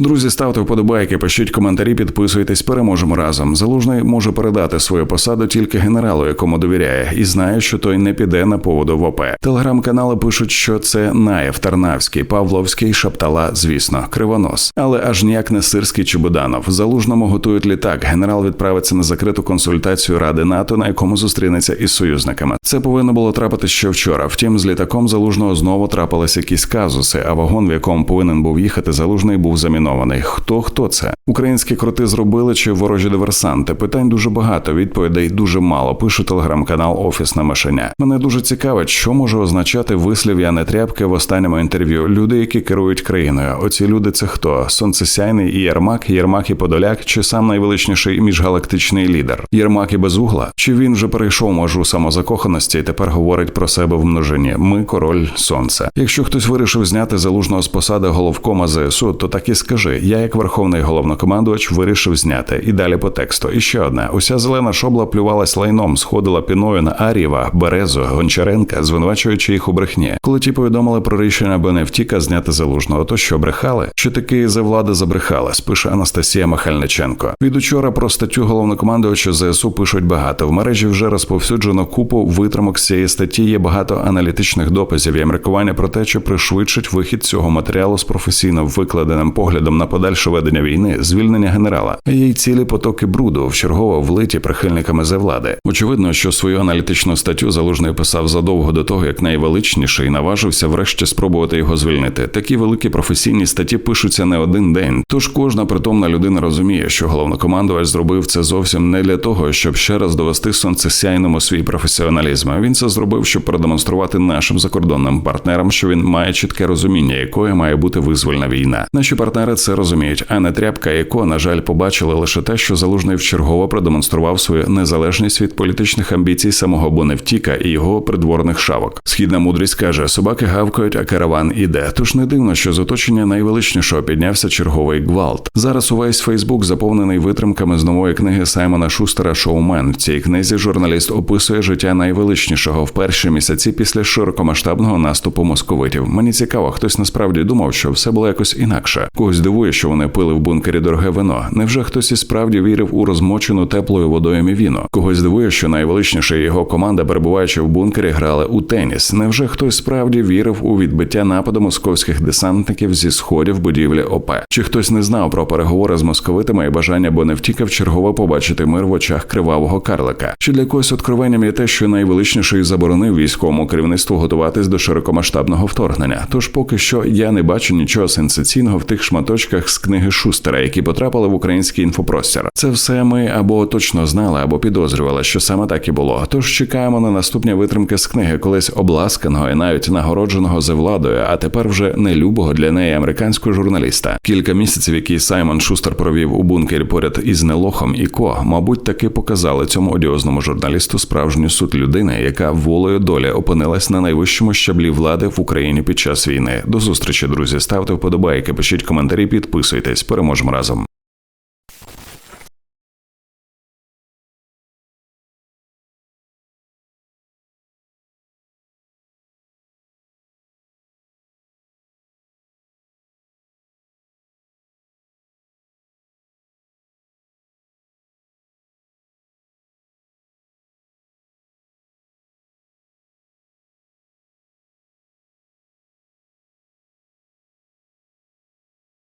Друзі, ставте вподобайки, пишіть коментарі, підписуйтесь, переможемо разом. Залужний може передати свою посаду тільки генералу, якому довіряє, і знає, що той не піде на поводу в ОП. Телеграм-канали пишуть, що це Наєв, Тарнавський, Павловський, Шаптала, звісно, Кривонос, але аж ніяк не Сирський чи Буданов. Залужному готують літак. Генерал відправиться на закриту консультацію Ради НАТО, на якому зустрінеться із союзниками. Це повинно було трапити ще вчора. Втім, з літаком залужного знову трапились якісь казуси. А вагон, в якому повинен був їхати, залужний був замінований. Хто хто це? Українські кроти зробили чи ворожі диверсанти? Питань дуже багато. Відповідей дуже мало. Пише телеграм-канал Офісне мишеня. Мене дуже цікавить, що може означати вислів Яни Тряпки в останньому інтерв'ю. Люди, які керують країною. Оці люди це хто? Сонцесяйний і Єрмак, Єрмак і Подоляк, чи сам найвеличніший міжгалактичний лідер? Єрмак і Безугла? Чи він вже перейшов межу самозакоханості і тепер говорить про себе в множині? Ми король сонця. Якщо хтось вирішив зняти залужного з посади головкома ЗСУ, то так і скажи: я, як верховний головнокомандувач, вирішив зняти. І далі по тексту. І ще одне: уся зелена шобла плювалась лайном, сходила піною на Ар'єва, Березу, Гончаренка, звинувачуючи їх у брехні. Коли ті повідомили про рішення Беневтіка зняти залужного, то що брехали? Чи таки за влада забрехалась? Пише Анастасія Михальниченко. Від учора про статтю головнокомандувача ЗСУ пишуть багато. В мережі вже розповсюджено купу витримок з цієї статті. Є багато аналітичних дописів і міркування про те, що пришвидшить вихід цього матеріалу з професійно викладеним поглядом на подальше ведення війни, звільнення генерала, її цілі потоки бруду вчергово влиті прихильниками за влади. Очевидно, що свою аналітичну статтю залужний писав задовго до того, як найвеличніший наважився врешті спробувати його звільнити. Такі великі професійні статті пишуться не один день. Тож кожна притомна людина розуміє, що головнокомандувач зробив це зовсім не для того, щоб ще раз довести сонцесяйному свій професіоналізм. Він це зробив, щоб продемонструвати нашим закордонним партнерам, що він має чітке розуміння, якою має бути визвольна війна. Наші партнери це розуміють, а не тряпка, яко, на жаль, побачили лише те, що залужний вчергово продемонстрував свою незалежність від політичних амбіцій самого Боневтіка і його придворних шавок. Східна мудрість каже: собаки гавкають, а караван іде. Тож не дивно, що з оточення найвеличнішого піднявся черговий гвалт. Зараз увесь Фейсбук заповнений витримками з нової книги Саймона Шустера Шоумен. В цій книзі журналіст описує життя найвеличнішого в перші місяці після широкомасштабного наступу московитів. Мені цікаво, хтось насправді думав, що все було якось інакше. Когось дивує, що вони пили в бункері дороге вино. Невже хтось і справді вірив у розмочену теплою водою мівіно? Когось дивує, що найвеличніша його команда, перебуваючи в бункері, грали у теніс. Невже хтось справді вірив у відбиття нападу московських десантників зі сходів будівлі ОП? Чи хтось не знав про переговори з московитами і бажання Боневтіка вчергово побачити мир в очах кривавого карлика? Чи для когось откровенням є те, що найвеличніший заборонив військовому керівництву готуватись до широкомасштабного вторгнення? Тож поки що я не бачу нічого сенсаційного в тих шматочках з книги Шустера, які потрапили в український інфопростір. Це все ми або точно знали, або підозрювали, що саме так і було. Тож чекаємо на наступні витримки з книги, колись обласканого і навіть нагородженого за владою, а тепер вже нелюбого для неї американського журналіста. Кілька місяців, які Саймон Шустер провів у бункері поряд із Нелохом і Ко, мабуть, таки показали цьому одіозному журналісту справжню суть людини, яка волею долі опинилась на найвищому щаблі влади в Україні під час війни. До зустрічі, друзі. Ставте вподобайки, пишіть коментарі, підписуйтесь. Переможемо разом.